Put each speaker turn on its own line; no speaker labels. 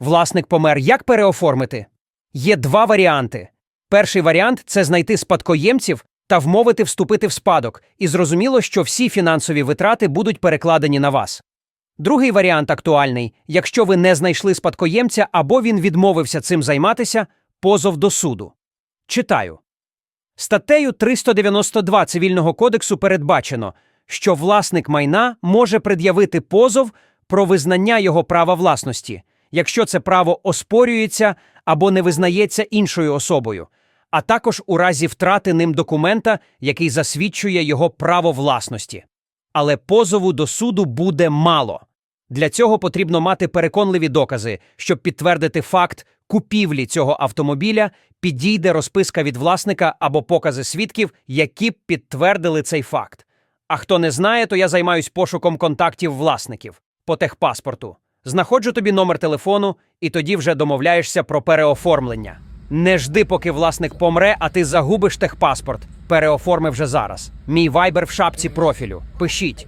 Власник помер. Як переоформити? Є два варіанти. Перший варіант це знайти спадкоємців та вмовити вступити в спадок, і зрозуміло, що всі фінансові витрати будуть перекладені на вас. Другий варіант актуальний, якщо ви не знайшли спадкоємця або він відмовився цим займатися, позов до суду. Читаю. Статтею 392 Цивільного кодексу передбачено, що власник майна може пред'явити позов про визнання його права власності, якщо це право оспорюється або не визнається іншою особою, а також у разі втрати ним документа, який засвідчує його право власності. Але позову до суду буде мало. Для цього потрібно мати переконливі докази, щоб підтвердити факт купівлі цього автомобіля, підійде розписка від власника або покази свідків, які б підтвердили цей факт. А хто не знає, то я займаюсь пошуком контактів власників по техпаспорту. Знаходжу тобі номер телефону, і тоді вже домовляєшся про переоформлення. Не жди, поки власник помре, а ти загубиш техпаспорт. Переоформи вже зараз. Мій вайбер в шапці профілю. Пишіть.